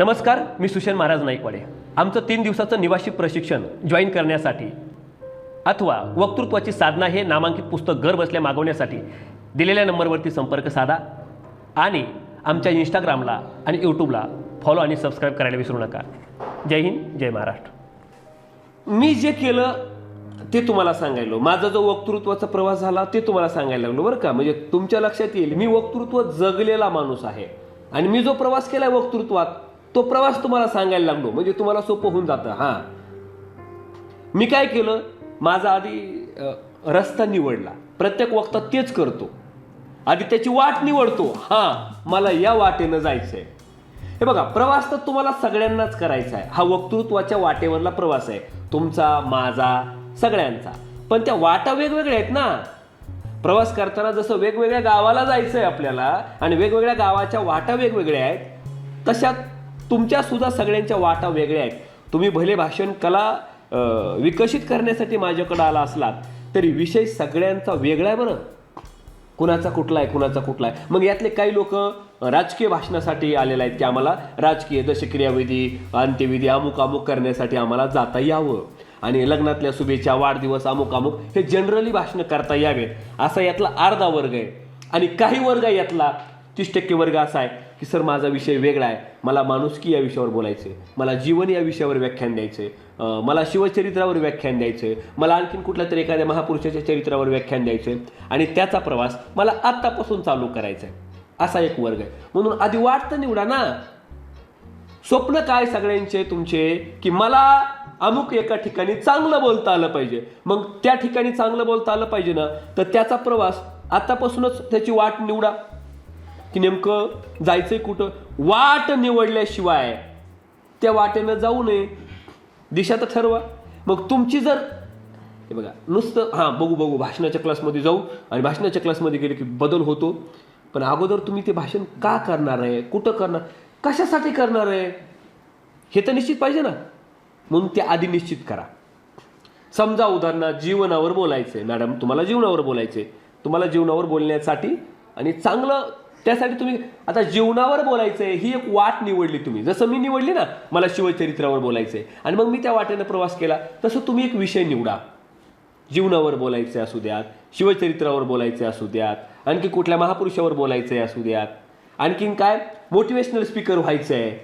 नमस्कार मी सुशन महाराज नाईकवाडे. आमचं तीन दिवसाचं निवासी प्रशिक्षण जॉईन करण्यासाठी अथवा वक्तृत्वाची साधना हे नामांकित पुस्तक घर बसल्या मागवण्यासाठी दिलेल्या नंबरवरती संपर्क साधा आणि आमच्या इंस्टाग्रामला आणि यूट्यूबला फॉलो आणि सबस्क्राईब करायला विसरू नका. जय हिंद जय महाराष्ट्र. मी जे केलं ते तुम्हाला सांगायलो माझा जो वक्तृत्वाचा प्रवास झाला ते तुम्हाला सांगायला लागलो बरं का. म्हणजे तुमच्या लक्षात येईल मी वक्तृत्व जगलेला माणूस आहे आणि मी जो प्रवास केलाय वक्तृत्वात तो प्रवास तुम्हाला सांगायला लागलो. म्हणजे तुम्हाला सोपं होऊन जातं. हां. मी काय केलं? माझा आधी रस्ता निवडला. प्रत्येक वक्ता तेच करतो. आधी त्याची वाट निवडतो. हां मला या वाटेनं जायचं आहे हे बघा प्रवास तर तुम्हाला सगळ्यांनाच करायचा आहे. हा वक्तृत्वाच्या वाटेवरला प्रवास आहे. तुमचा माझा सगळ्यांचा. पण त्या वाटा वेगवेगळ्या आहेत ना. प्रवास करताना जसं वेगवेगळ्या गावाला जायचं आहे आपल्याला आणि वेगवेगळ्या गावाच्या वाटा वेगवेगळ्या आहेत तशात तुमच्या सुद्धा सगळ्यांच्या वाटा वेगळ्या आहेत. तुम्ही भले भाषण कला विकसित करण्यासाठी माझ्याकडे आला असलात तरी विषय सगळ्यांचा वेगळा आहे बरं. कुणाचा कुठला आहे कुणाचा कुठला आहे. मग यातले काही लोक राजकीय भाषणासाठी आलेले आहेत की आम्हाला राजकीय दशक्रियाविधी क्रियाविधी अंत्यविधी अमुक अमुक करण्यासाठी आम्हाला जाता यावं. आणि लग्नातल्या शुभेच्छा वाढदिवस अमुक अमुक हे जनरली भाषणं करता यावेत. असा यातला अर्धा वर्ग आहे. आणि काही वर्ग आहे यातला तीस टक्के वर्ग असा आहे. की सर माझा विषय वेगळा आहे. मला माणुसकी या विषयावर बोलायचे मला जीवन या विषयावर व्याख्यान द्यायचे मला शिवचरित्रावर व्याख्यान द्यायचे मला आणखीन कुठल्या तरी एखाद्या महापुरुषाच्या चरित्रावर व्याख्यान द्यायचे आणि त्याचा प्रवास मला आत्तापासून चालू करायचा आहे असा एक वर्ग आहे. म्हणून आधी वाट तर निवडा ना. स्वप्न काय सगळ्यांचे तुमचे? की मला अमुक एका ठिकाणी चांगलं बोलता आलं पाहिजे. मग त्या ठिकाणी चांगलं बोलता आलं पाहिजे ना? तर त्याचा प्रवास आतापासूनच त्याची वाट निवडा. की नेमकं जायचंय कुठं? वाट निवडल्याशिवाय त्या वाटेनं जाऊ नये. दिशा तर ठरवा. मग तुमची जर हे बघा नुसतं हां बघू बघू भाषणाच्या क्लासमध्ये जाऊ आणि भाषणाच्या क्लासमध्ये गेले की बदल होतो. पण अगोदर तुम्ही ते भाषण का करणार आहे? कुठं करणार? कशासाठी करणार आहे? हे तर निश्चित पाहिजे ना. म्हणून ते आधी निश्चित करा. समजा उदाहरणार्थ जीवनावर बोलायचं आहे मॅडम तुम्हाला जीवनावर बोलायचे तुम्हाला जीवनावर बोलण्यासाठी आणि चांगलं त्यासाठी तुम्ही आता जीवनावर बोलायचं आहे ही एक वाट निवडली तुम्ही. जसं मी निवडली ना मला शिवचरित्रावर बोलायचं आहे आणि मग मी त्या वाटेनं प्रवास केला तसं तुम्ही एक विषय निवडा. जीवनावर बोलायचे असू द्यात शिवचरित्रावर बोलायचे असू द्यात आणखी कुठल्या महापुरुषावर बोलायचे असू द्यात. आणखीन काय? मोटिवेशनल स्पीकर व्हायचं आहे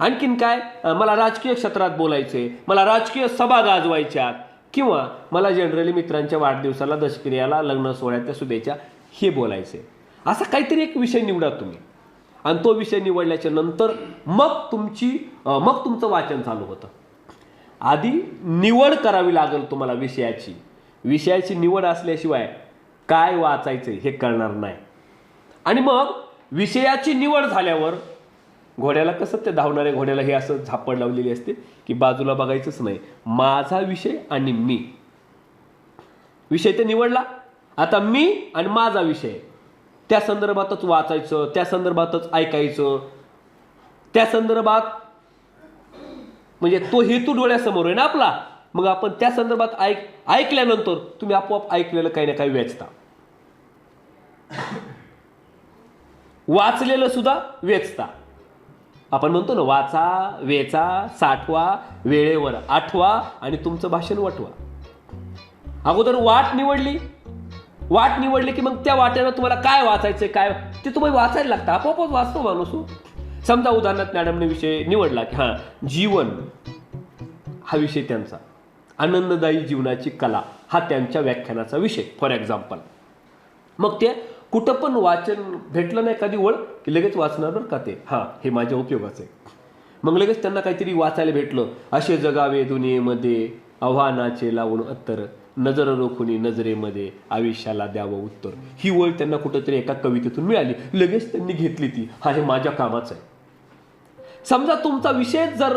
आणखीन काय? मला राजकीय क्षेत्रात बोलायचे मला राजकीय सभा गाजवायच्या किंवा मला जनरली मित्रांच्या वाढदिवसाला दशक्रियाला लग्न सोहळ्यातल्या शुभेच्छा हे बोलायचे असा काहीतरी एक विषय निवडा तुम्ही. आणि तो विषय निवडल्याच्या नंतर मग तुमची मग तुमचं वाचन चालू होतं. आधी निवड करावी लागेल तुम्हाला विषयाची. विषयाची निवड असल्याशिवाय काय वाचायचं हे कळणार नाही. आणि मग विषयाची निवड झाल्यावर घोड्याला कसं ते धावणाऱ्या घोड्याला हे असं झापड लावलेली असते की बाजूला बघायचंच नाही. माझा विषय आणि मी. विषय ते निवडला. आता मी आणि माझा विषय. त्या संदर्भातच वाचायचं त्या संदर्भातच ऐकायचं. त्या संदर्भात म्हणजे तो हेतू डोळ्यासमोर आहे ना आपला. मग आपण त्या संदर्भात ऐक ऐकल्यानंतर तुम्ही आपोआप ऐकलेलं काही ना काही वेचता. वाचलेलं सुद्धा वेचता. आपण म्हणतो ना वाचा वेचा साठवा वेळेवर आठवा आणि तुमचं भाषण वटवा. अगोदर वाट निवडली वाट निवडली की मग त्या वाट्यानं तुम्हाला काय वाचायचं काय? ते तुम्हाला वाचायला लागतं. आपोआपच वाचतो माणूस हो. समजा उदाहरणार्थ मॅडमने विषय निवडला की हां जीवन हा विषय त्यांचा. आनंददायी जीवनाची कला हा त्यांच्या व्याख्यानाचा विषय फॉर एक्झाम्पल मग ते कुठं पण वाचन भेटलं नाही कधी ओळ की लगेच वाचणार बरं का ते? हां हे माझ्या उपयोगाचं आहे. मग लगेच त्यांना काहीतरी वाचायला भेटलं. असे जगावे दुनियेमध्ये आव्हानाचे लावून अत्तर. नजर रोखुनी नजरेमध्ये आयुष्याला द्यावं उत्तर. ही वळ त्यांना कुठंतरी एका कवितेतून मिळाली. लगेच त्यांनी घेतली ती. हा हे माझ्या कामाचं आहे. समजा तुमचा विषय जर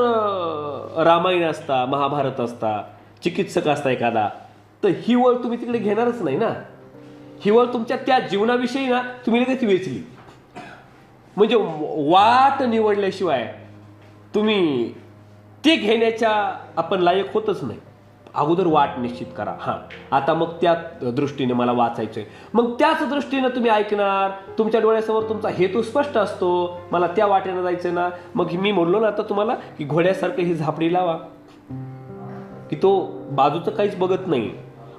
रामायण असता महाभारत असता चिकित्सक असता एखादा तर ही वळ तुम्ही तिकडे घेणारच नाही ना? ही वळ तुमच्या त्या जीवनाविषयी ना तुम्ही लगेच वेचली. म्हणजे वाट निवडल्याशिवाय तुम्ही ते घेण्याच्या आपण लायक होतच नाही. अगोदर वाट निश्चित करा. हां. आता मग त्या दृष्टीने मला वाचायचं आहे मग त्याच दृष्टीनं तुम्ही ऐकणार. तुमच्या डोळ्यासमोर तुमचा हेतू स्पष्ट असतो. मला त्या वाटेनं जायचं ना. मग मी म्हणलो ना आता तुम्हाला की घोड्यासारखं ही झापडी लावा. की तो बाजूचं काहीच बघत नाही.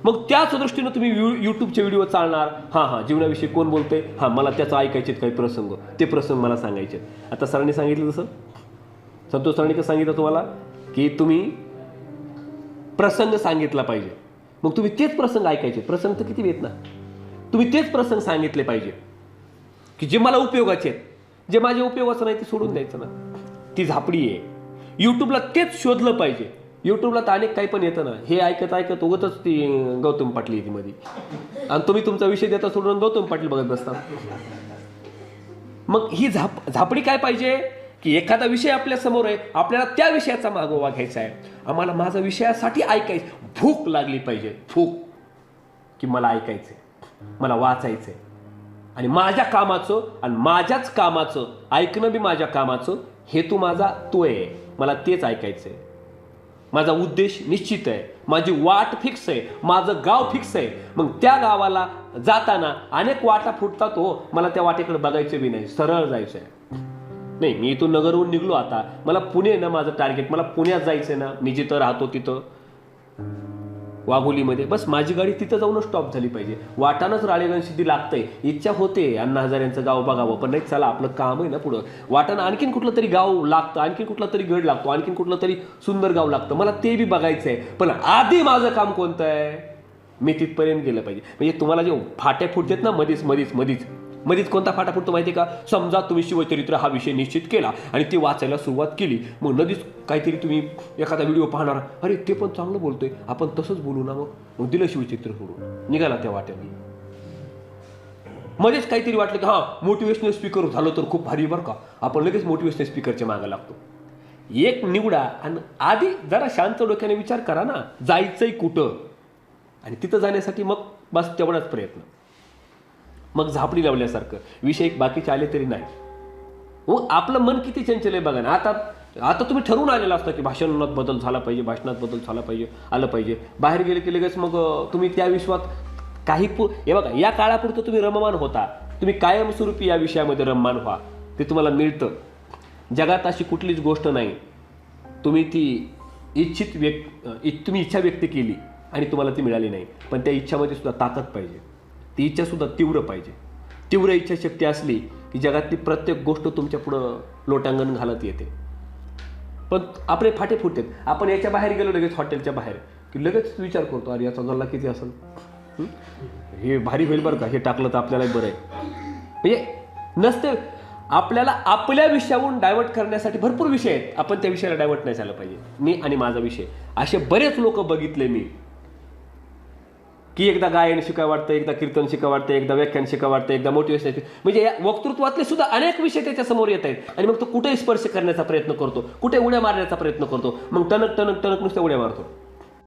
मग त्याच दृष्टीनं तुम्ही यू यूट्यूबचे व्हिडिओ चालणार. हां हां. जीवनाविषयी कोण बोलते हां मला त्याचं ऐकायचे काही प्रसंग. ते प्रसंग मला सांगायचे आता सरांनी सांगितलं तसं? संतोष सरांनी कसं सांगितलं तुम्हाला? की तुम्ही प्रसंग सांगितला पाहिजे. मग तुम्ही तेच प्रसंग ऐकायचे. प्रसंग तर किती येत ना तुम्ही तेच प्रसंग सांगितले पाहिजे. की जे मला उपयोगाचे आहेत. जे माझ्या उपयोगाचं नाही ते सोडून द्यायचं ना. ती झापडी आहे. यूट्यूबला तेच शोधलं पाहिजे. यूट्यूबला तर अनेक काही पण येतं ना. हे ऐकत ऐकत उगतच ती गौतम पाटील येते मध्ये आणि तुम्ही तुमचा विषय देता सोडून गौतम पाटील बघत बसता. मग ही झाप झापडी काय पाहिजे? की एखादा विषय आपल्यासमोर आहे आपल्याला त्या विषयाचा मागोवा घ्यायचा आहे. आम्हाला माझा विषयासाठी ऐकायचं भूक लागली पाहिजे. भूक. की मला ऐकायचं मला वाचायचंय. आणि माझ्या कामाचं आणि माझ्याच कामाचं ऐकणं बी माझ्या कामाचं हेतू माझा तो आहे. मला तेच ऐकायचंय. माझा उद्देश निश्चित आहे. माझी वाट फिक्स आहे. माझं गाव फिक्स आहे. मग त्या गावाला जाताना अनेक वाटा फुटतात हो. मला त्या वाटेकडे बघायचं बी नाही. सरळ जायचं आहे नाही मी इथून नगरहून निघलो आता. मला पुणे ना माझं टार्गेट मला पुण्यात जायचं ना. मी जिथं राहतो तिथं. वाघोलीमध्ये. बस माझी गाडी तिथं जाऊनच स्टॉप झाली पाहिजे. वाटानच राळेगण सिद्धी लागतंय. इच्छा होते अण्णा हजाऱ्यांचं गाव बघावं पण नाही चला आपलं काम आहे ना पुढं. वाटाणं आणखीन कुठलं तरी गाव लागतं आणखीन कुठला तरी गड लागतो आणखीन कुठलं तरी सुंदर गाव लागतं. मला ते बी बघायचं आहे पण आधी माझं काम कोणतं आहे? मी तिथपर्यंत गेलं पाहिजे. म्हणजे तुम्हाला जे फाट्या फुटतात ना मधीच मधीच मधीच. मध्येच कोणता फाटा फुटतो माहिती का? समजा तुम्ही शिवचरित्र हा विषय निश्चित केला आणि ते वाचायला सुरुवात केली मग नदीच काहीतरी तुम्ही एखादा व्हिडिओ पाहणार अरे ते पण चांगलं बोलतोय आपण तसंच बोलू ना मग. मग दिलं शिवचित्र सोडून निघाला त्या वाट्याने. मध्येच काहीतरी वाटलं की हां मोटिवेशनल स्पीकर झालं तर खूप भारी बरं का. आपण लगेच मोटिवेशनल स्पीकरच्या मागं लागतो. एक निवडा आणि आधी जरा शांत डोक्याने विचार करा ना जायचंय कुठं? आणि तिथं जाण्यासाठी मग बस तेवढाच प्रयत्न. मग झापडी लावल्यासारखं. विषय बाकीचे आले तरी नाही. व आपलं मन किती चंचल आहे बघा ना. आता आता तुम्ही ठरवून आलेला असता की भाषणात बदल झाला पाहिजे भाषणात बदल झाला पाहिजे आलं पाहिजे. बाहेर गेले की लगेच मग तुम्ही त्या विश्वात काही पु हे बघा या काळापुरतं तुम्ही रममान होता. तुम्ही कायमस्वरूपी या विषयामध्ये रममान व्हा. ते तुम्हाला मिळतं. जगात अशी कुठलीच गोष्ट नाही. तुम्ही ती इच्छित व्यक्त इ- तुम्ही इच्छा व्यक्त केली आणि तुम्हाला ती मिळाली नाही. पण त्या इच्छामध्ये सुद्धा ताकद पाहिजे. ती इच्छासुद्धा तीव्र पाहिजे. तीव्र इच्छाशक्ती असली की जगातली प्रत्येक गोष्ट तुमच्या पुढं लोटांगण घालत येते. पण आपले फाटे फुटतात. आपण याच्या बाहेर गेलो लगेच हॉटेलच्या बाहेर. की लगेच विचार करतो अरे याचा गल्ला किती असेल? हे? भारी होईल बरं का? हे टाकलं तर आपल्याला बरं आहे. म्हणजे नसते. आपल्याला आपल्या विषयावरून डायव्हर्ट करण्यासाठी भरपूर विषय आहेत. आपण त्या विषयाला डायव्हर्ट नाही झालं पाहिजे. मी आणि माझा विषय. असे बरेच लोक बघितले मी. की एकदा गायन शिका वाटतं एकदा कीर्तन शिका वाटतं एकदा व्याख्यान शिका वाटतं एकदा मोटिवेशन म्हणजे या वक्तृत्वातले सुद्धा अनेक विषय त्याच्यासमोर येत आहेत. आणि मग तो कुठेही स्पर्श करण्याचा प्रयत्न करतो कुठे उड्या मारण्याचा प्रयत्न करतो मग टणक टणक टणक नुसत्या उड्या मारतो.